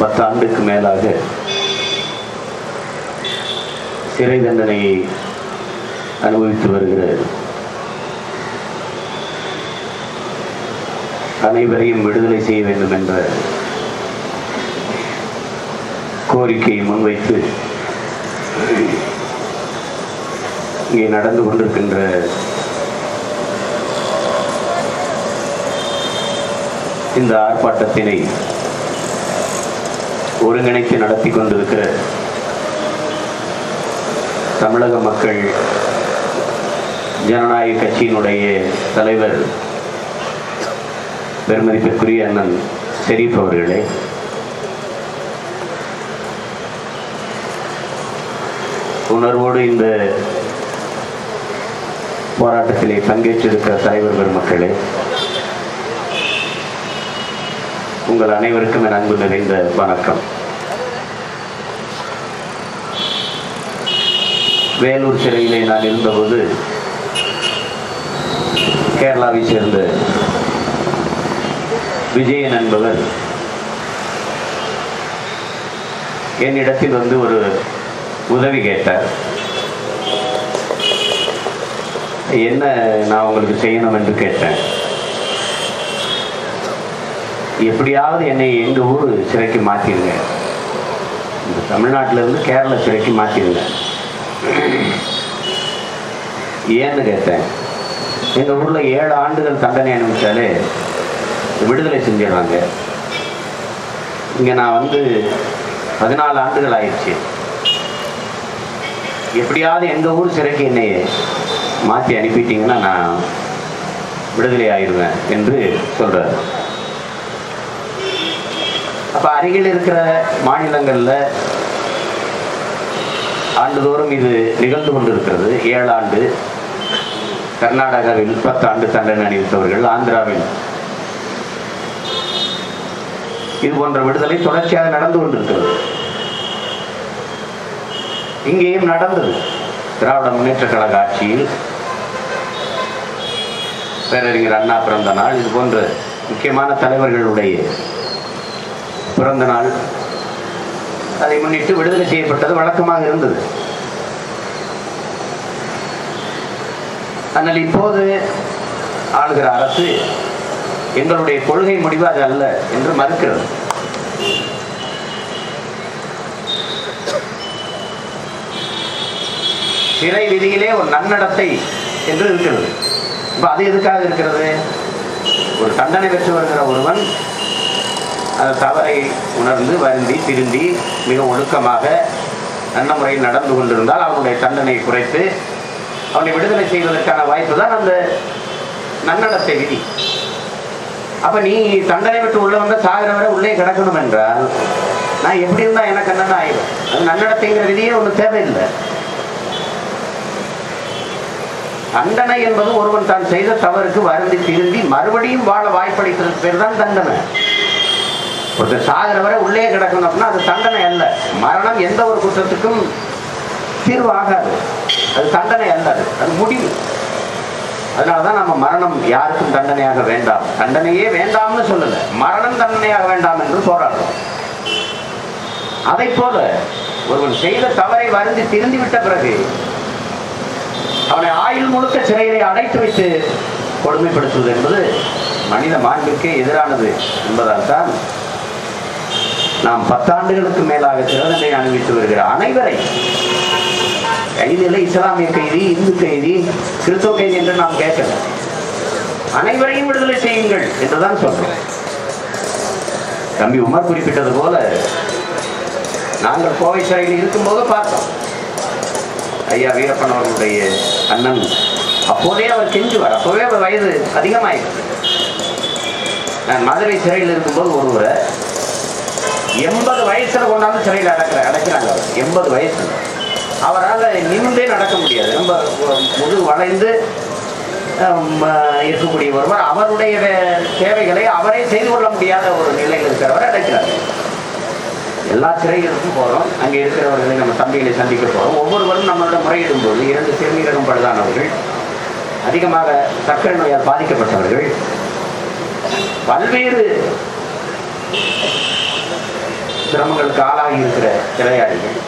பத்து ஆண்டுக்கு மேலாக சிறை தண்டனையை அனுபவித்து வருகிற அனைவரையும் விடுதலை செய்ய வேண்டும் என்ற கோரிக்கையை முன்வைத்து இங்கே நடந்து கொண்டிருக்கின்ற இந்த ஆர்ப்பாட்டத்தினை ஒருங்கிணைத்து நடத்தி கொண்டிருக்கிற தமிழக மக்கள் ஜனநாயக கட்சியினுடைய தலைவர் பெருமதிப்பிற்குரிய அண்ணன் ஷெரீப் அவர்களே உணர்வோடு இந்த போராட்டத்திலே பங்கேற்றிருக்கிற தலைவர் பெருமக்களே உங்கள் அனைவருக்கும் என் அன்பு நிறைந்த வணக்கம். வேலூர் சிறையிலே நான் இருந்தபோது கேரளாவை சேர்ந்த விஜயன் என்பவர் என்னிடத்தில் வந்து ஒரு உதவி கேட்டார். என்ன நான் உங்களுக்கு செய்யணும் என்று கேட்டேன். எப்படியாவது என்னை எங்கள் ஊர் சிறைக்கு மாற்றிடுங்க இந்த தமிழ்நாட்டில் இருந்து கேரள சிறைக்கு மாற்றிடுங்க ஏன்னு கேட்டேன். எங்கள் ஊரில் ஏழு ஆண்டுகள் தண்டனை அனுப்பிச்சாலே விடுதலை செஞ்சிடுறாங்க. இங்கே நான் வந்து பதினாலு ஆண்டுகள் ஆயிடுச்சு. எப்படியாவது எங்கள் ஊர் சிறைக்கு என்னை மாற்றி அனுப்பிட்டீங்கன்னா நான் விடுதலை ஆயிடுவேன் என்று சொல்கிறார் அப்போ அருகில் இருக்கிற மாநிலங்களில் ஆண்டுதோறும் இது நிகழ்ந்து கொண்டிருக்கிறது. ஏழு ஆண்டு. கர்நாடகாவில் பத்து ஆண்டு தண்டனை அணிவித்தவர்கள் ஆந்திராவில். இது போன்ற விடுதலை தொடர்ச்சியாக நடந்து கொண்டிருக்கிறது. இங்கேயும் நடந்தது. திராவிட முன்னேற்ற கழக ஆட்சியில் பேரறிஞர் அண்ணா பிறந்த நாள். இது போன்ற முக்கியமான தலைவர்களுடைய பிறந்த நாள் அதை முன்னிட்டு விடுதலை செய்யப்பட்டது வழக்கமாக இருந்தது. ஆனால் இப்போது ஆளுகிற அரசு எங்களுடைய கொள்கை முடிவு அது அல்ல என்று மறுக்கிறது. சிறை விதியிலே ஒரு நன்னடத்தை என்று இருக்கிறது. இப்போ அது எதுக்காக இருக்கிறது? ஒரு தண்டனை பெற்று வருகிற ஒருவன் அந்த தவறை உணர்ந்து வருந்தி திருந்தி மிக ஒழுக்கமாக நல்ல முறையில் நடந்து கொண்டிருந்தால் அவனுடைய தண்டனையை குறைத்து அவனை விடுதலை செய்வதற்கான வாய்ப்பு தான் அந்த நன்னடத்தை விதி. அப்ப நீ தண்டனை விட்டு உள்ள வந்த சாகிற வரை உள்ளே கிடக்கணும் என்றால் நான் எப்படி இருந்தா எனக்கு என்னன்னு ஆயிடும்? அது நன்னடத்தைங்கிற விதியே ஒன்று தேவையில்லை. தண்டனை என்பது ஒருவன் தான் செய்த தவறுக்கு வருந்தி திருந்தி மறுபடியும் வாழ வாய்ப்பளித்ததுக்கு பேர் தான் தண்டனை. ஒருத்தர் சாகிற வரை உள்ளே கிடக்கணும் அப்படின்னா அது தண்டனை அல்ல. மரணம் எந்த ஒரு குற்றத்துக்கும் தீர்வு ஆகாது அது தண்டனை அல்ல அது. அது முடிவு. அதனாலதான் நம்ம மரணம் யாருக்கும் தண்டனையாக வேண்டாம். தண்டனையே வேண்டாம்னு சொல்லல. மரணம் தண்டனையாக வேண்டாம் என்று போராடுறோம். அதை போல ஒருவன் செய்த தவறை வருந்தி திருந்தி விட்ட பிறகு அவனை ஆயுள் முழுக்க சிறையிலே அடைத்து வைத்து கொடுமைப்படுத்துவது என்பது மனித மாண்பிற்கே எதிரானது என்பதால் தான் நாம் பத்தாண்டுகளுக்கு மேலாக சிறந்தனை அனுபவித்து வருகிற அனைவரை கைதியில் இஸ்லாமிய கைதி இந்து கைதி கிறிஸ்தவ கைதி என்று நாம் கேட்கல. அனைவரையும் விடுதலை செய்யுங்கள் என்றுதான் சொல்றோம். தம்பி உமர் குறிப்பிட்டது போல நாங்கள் கோவை சிறையில் இருக்கும்போது பார்த்தோம். ஐயா வீரப்பன் அவர்களுடைய அண்ணன் அப்போதே அவர் கெஞ்சுவார் அப்போவே அவர் வயது அதிகமாயிருக்கு நான் மதுரை சிறையில் இருக்கும்போது ஒருவரை எண்பது வயசுல கொண்டாந்து சிறையில் அடக்கிற அடைக்கிறாங்க அவர். எண்பது வயசு. அவரால் நிமிந்தே நடக்க முடியாது. ரொம்ப முது வளைந்து இருக்கக்கூடிய ஒருவர். அவருடைய தேவைகளை அவரே செய்து கொள்ள முடியாத ஒரு நிலையில் இருக்கிறவர் அடைக்கிறார். எல்லா சிறைகளுக்கும் போகிறோம் அங்கே இருக்கிறவர்களை நம்ம தம்பிகளை சந்திக்க போகிறோம் ஒவ்வொருவரும் நம்மளோட முறையிடும் போது இரண்டு சிறுநீரகம் பழுதானவர்கள் அதிகமாக சர்க்கரை நோயால் பாதிக்கப்பட்டவர்கள் பல்வேறு சிரமங்களுக்கு ஆளாகி இருக்கிற விளையாடிகள்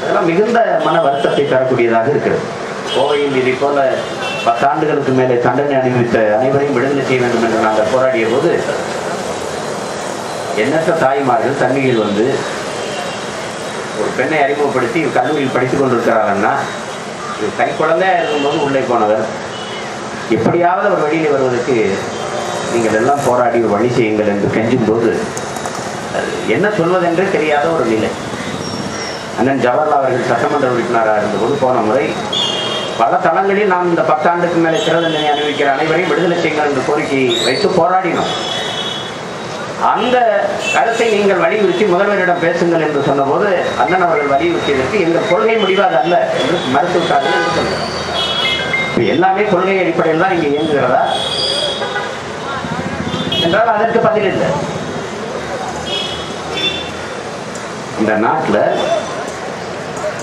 அதெல்லாம் மிகுந்த மன வருத்தத்தை தரக்கூடியதாக இருக்கிறது. கோவையில் இதை போல பத்தாண்டுகளுக்கு மேலே தண்டனை அனுபவித்த அனைவரையும் விடுதலை செய்ய வேண்டும் என்று நாங்கள் போராடிய போது எண்ணற்ற தாய்மார்கள் தண்ணியில் வந்து ஒரு பெண்ணை அறிமுகப்படுத்தி கல்லூரியில் படித்துக் கொண்டிருக்கிறாங்கன்னா இது கை குழந்தையா இருக்கும்போது உள்ளே போனவர். எப்படியாவது அவர் வெளியில் வருவதற்கு நீங்கள் எல்லாம் போராடி ஒரு வழி செய்யுங்கள் என்று கெஞ்சும் போது என்ன சொல்வதென்றே தெரியாத ஒரு நிலை. அண்ணன் ஜவஹர்லால் அவர்கள் சட்டமன்ற உறுப்பினராக இருந்தபோது போன முறை பல தளங்களில் நாம் இந்த பத்தாண்டுக்கு மேலே சிறை தண்டனை அனுபவிக்கிற அனைவரையும் விடுதலை செய்யுங்கள் என்ற கோரிக்கையை வைத்து போராடினோம். அந்த கருத்தை நீங்கள் வலியுறுத்தி முதல்வரிடம் பேசுங்கள் என்று சொன்னபோது அண்ணன் அவர்கள் வலியுறுத்தியதற்கு எங்கள் கொள்கை முடிவாக அல்ல என்று மறுத்துவிட்டார்கள் என்று சொல்கிறார் எல்லாமே கொள்கை அடிப்படையில் தான் இங்கே இயங்குகிறதா? என்றால் அதற்கு பதில் இல்லை. இந்த நாட்டில்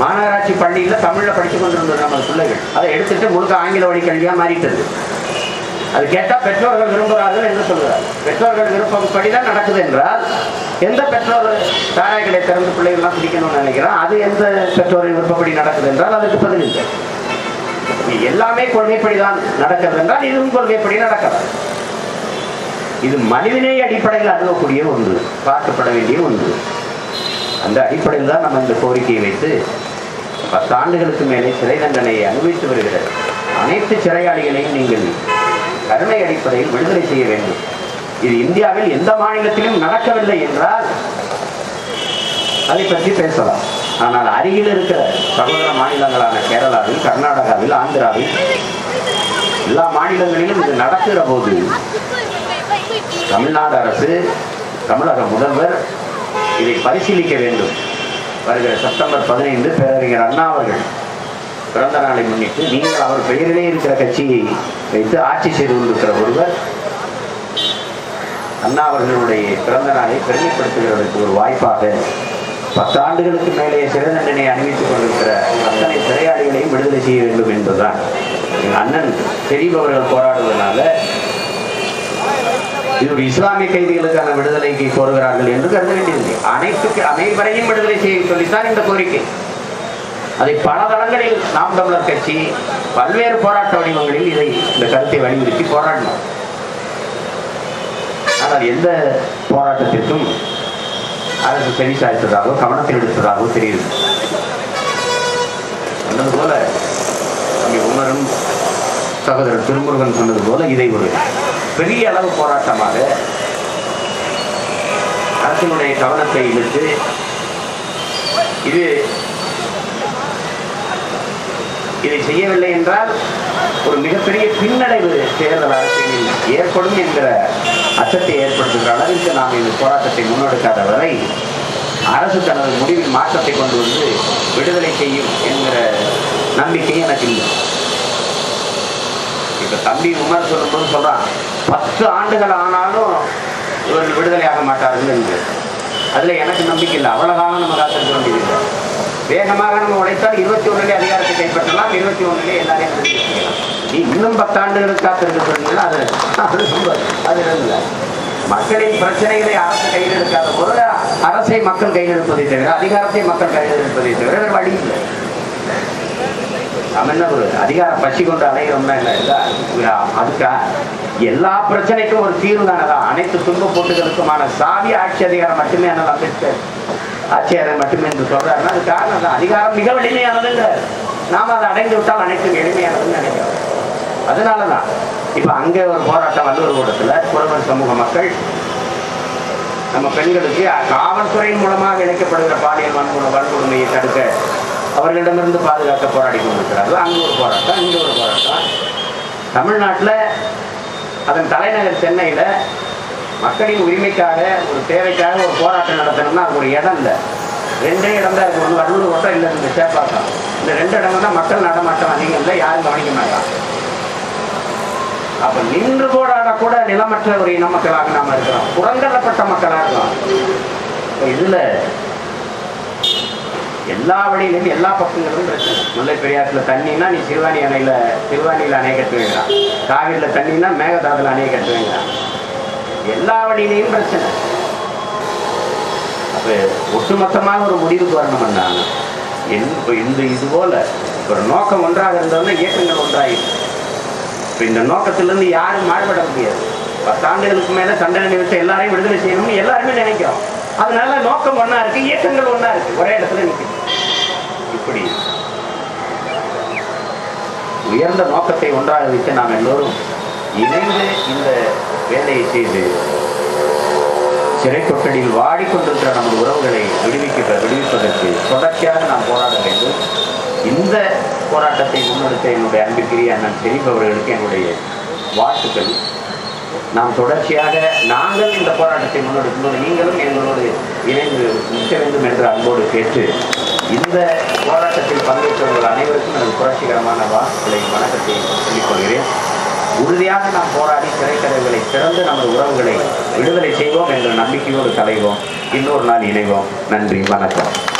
மாநகராட்சி பள்ளியில தமிழ்ல படித்து கொண்டிருந்தது நம்ம பிள்ளைகள். அதை எடுத்துட்டு முழுக்க ஆங்கில வழி கல்வியாக மாறிட்டது. அது கேட்டால் பெற்றோர்கள் விரும்புகிறார்கள் என்று சொல்கிறார் பெற்றோர்கள் விருப்பப்படிதான் நடக்குது என்றால் எந்த பெற்றோர் தாராய்களை திறந்த திறந்து பிள்ளைகள்லாம் பிடிக்கணும்னு நினைக்கிறோம் அது எந்த பெற்றோரின் விருப்பப்படி நடக்குது என்றால் அதுக்கு பதில் இல்லை. எல்லாமே கொள்கைப்படி தான் நடக்கிறது என்றால் இதுவும் கொள்கைப்படி நடக்கிறது இது மனிதனே அடிப்படையில் அணுகக்கூடிய ஒன்று பார்க்கப்பட வேண்டிய ஒன்று. அந்த அடிப்படையில் தான் நம்ம இந்த கோரிக்கையை வைத்து பத்து ஆண்டுகளுக்கு மேலே சிறை தண்டனையை அனுபவித்து வருகிற அனைத்து சிறையாளிகளையும் நீங்கள் கருணை அடிப்படையில் விடுதலை செய்ய வேண்டும். இது இந்தியாவில் எந்த மாநிலத்திலும் நடக்கவில்லை என்றால் அதை பற்றி பேசலாம். ஆனால் அருகில் இருக்கிற சகோதர மாநிலங்களான கேரளாவில் கர்நாடகாவில் ஆந்திராவில் எல்லா மாநிலங்களிலும் இது நடக்கிற போது தமிழ்நாடு அரசு தமிழக முதல்வர் இதை பரிசீலிக்க வேண்டும். வருகிற செப்டம்பர் பதினைந்து பேரறிஞர் அண்ணா அவர்கள். பிறந்த நாளை முன்னிட்டு நீங்கள் அவர் பெயரிலே இருக்கிற கட்சியை வைத்து ஆட்சி செய்து கொண்டிருக்கிற ஒருவர் அண்ணா அவர்களுடைய பிறந்த நாளை பெருமைப்படுத்துகிறதற்கு ஒரு வாய்ப்பாக பத்தாண்டுகளுக்கு மேலே சிறை தண்டனை அணிவித்துக் கொண்டிருக்கிற அத்தனை சிறையாளிகளையும் விடுதலை செய்ய வேண்டும் என்பதுதான். அண்ணன் தெரிபவர்கள் போராடுவதனால இது ஒரு இஸ்லாமிய கைதிகளுக்கான விடுதலைக்கு கோருகிறார்கள் என்று கருத வேண்டியதில்லை. அனைத்து அனைவரையும் விடுதலை செய்ய சொல்லித்தான் இந்த கோரிக்கை. அதை பல தளங்களில் நாம் தமிழர் கட்சி பல்வேறு போராட்ட வடிவங்களில் இதை இந்த கருத்தை வலியுறுத்தி போராடினோம். ஆனால் எந்த போராட்டத்திற்கும் அரசு செவி சாய்த்ததாகவோ கவனத்தில் எடுத்ததாகவோ தெரியுது. சொன்னது போல இங்கே உணரும் சகோதரர் திருமுருகன் சொன்னது போல இதை ஒரு பெரிய அளவு போராட்டமாக அரசினுடைய கவனத்தை இழுத்து இது இதை செய்யவில்லை என்றால் ஒரு மிகப்பெரிய பின்னடைவு தேர்தல் அரசியலில் ஏற்படும் என்கிற அச்சத்தை ஏற்படுத்துகிற அளவிற்கு நாம் இந்த போராட்டத்தை முன்னெடுக்காத வரை அரசு தனது முடிவில் மாற்றத்தை கொண்டு வந்து விடுதலை செய்யும் என்கிற நம்பிக்கை எனக்கு இல்லை. இப்போ தம்பி உமர் சொல்லும்போது சொல்கிறான் பத்து ஆண்டுகள் ஆனாலும் இவர் விடுதலை ஆக மாட்டார்கள் என்று அதில் எனக்கு நம்பிக்கை இல்லை. அவ்வளவு காலம் நம்ம காத்திருக்க வேண்டியது வேகமாக நம்ம உழைத்தால் இருபத்தி ஒன்றுலேயே அதிகாரத்தை கைப்பற்றலாம். இருபத்தி ஒன்றுலேயே எல்லாரையும் நீ இன்னும் பத்தாண்டுகளுக்கு காத்திருக்க சொன்னீங்கன்னா அது அது ரொம்ப அது இல்லை. மக்களின் பிரச்சனைகளை அரசு கையில் எடுக்காத பொருள் அரசை மக்கள் கையில் எடுப்பதை தவிர அதிகாரத்தை மக்கள் கையில் எடுப்பதை தவிர வழி இல்லை. நம்ம என்ன ஒரு அதிகார பசி கொண்டு அலைகிறோம்னா என்ன இல்லை. அதுக்கா எல்லா பிரச்சனைக்கும் ஒரு தீர்வு தானதான் அனைத்து துன்ப போட்டுகளுக்குமான சாவி ஆட்சி அதிகாரம் மட்டுமே ஆனால் அம்பேத்கர் ஆட்சியாளர் மட்டுமே என்று சொல்றாருன்னா அது காரணம் தான். அதிகாரம் மிக வடிமையானதுங்க நாம் அதை அடைந்து விட்டால் அனைத்தும் எளிமையானதுன்னு நினைக்கிறோம். அதனால தான் இப்போ அங்கே ஒரு போராட்டம் வல்லூர் கூடத்தில் புலவர் சமூக மக்கள் நம்ம பெண்களுக்கு காவல்துறையின் மூலமாக இணைக்கப்படுகிற பாலியல் வன்கொடு வன்கொடுமையை தடுக்க அவர்களிடமிருந்து பாதுகாக்க போராடி கொண்டிருக்கிறார்கள். அங்கே ஒரு போராட்டம் இங்கே ஒரு போராட்டம். தமிழ்நாட்டில் அதன் தலைநகர் சென்னையில் மக்களின் உரிமைக்காக ஒரு தேவைக்காக ஒரு போராட்டம் நடத்தணும்னா அது ஒரு இடம் இல்லை. ரெண்டே இடம் தான் இருக்கு. ஒன்று வடலூர் ஓட்டம் இல்லை இந்த சேப்பாக்கம். இந்த ரெண்டு இடம் தான் மக்கள் நடமாட்டம் அதிகம் இல்லை யாரும் கவனிக்க மாட்டாங்க. அப்போ நின்று போராட கூட நிலமற்ற ஒரு இன மக்களாக நாம் இருக்கிறோம். புறங்கடப்பட்ட மக்களாக இருக்கிறோம் இப்போ இதில் எல்லா வழியிலேருந்து எல்லா பக்கங்களும் பிரச்சனை. முல்லை பெரியாற்றுல தண்ணினா நீ சிறுவாணி அணையில சிறுவாணியில அணை கட்டு வைக்கிறான். தண்ணின்னா தண்ணினா மேகதாதுல அணையை கட்டு எல்லா வழியிலையும் பிரச்சனை. அப்போ ஒட்டுமொத்தமான ஒரு முடிவுக்கு வரணும்னா என்- இப்போ இந்த இது போல ஒரு நோக்கம் ஒன்றாக இருந்தோம்னா இயக்கங்கள் ஒன்றாயிடும் இப்போ இந்த நோக்கத்திலேருந்து யாரும் மாறுபட முடியாது. பத்தாண்டுகளுக்கு மேல சண்டை நிறுத்த எல்லாரையும் விடுதலை செய்யணும்னு எல்லாருமே நினைக்கிறோம். அதனால நோக்கம் ஒண்ணா இருக்கு இயக்கங்கள் ஒண்ணா இருக்கு. ஒரே இடத்துல நிக்குது. இப்படி உயர்ந்த நோக்கத்தை ஒன்றாக வைத்து நாம் எல்லோரும் இணைந்து இந்த வேலையை செய்து சிறை கொட்டடியில் வாடிக்கொண்டிருக்கிற நமது உறவுகளை விடுவிக்க விடுவிப்பதற்கு தொடர்ச்சியாக நாம் போராட வேண்டும். இந்த போராட்டத்தை முன்னெடுத்த என்னுடைய அன்புக்குரிய அண்ணன் செழிப் அவர்களுக்கு என்னுடைய வாழ்த்துக்கள். நாம் தொடர்ச்சியாக நாங்கள் இந்த போராட்டத்தை முன்னெடுக்கும்போது நீங்களும் எங்களோடு இணைந்து நிற்க வேண்டும் என்று அன்போடு கேட்டு இந்த போராட்டத்தில் பங்கேற்றவர்கள் அனைவருக்கும் எனது புரட்சிகரமான வாழ்த்துக்களை வணக்கத்தை சொல்லிக்கொள்கிறேன் உறுதியாக நாம் போராடி சிறைக்கதவுகளை திறந்து நமது உறவுகளை விடுதலை செய்வோம் என்ற நம்பிக்கையோடு கலைவோம் இன்னொரு நாள் இணைவோம். நன்றி வணக்கம்.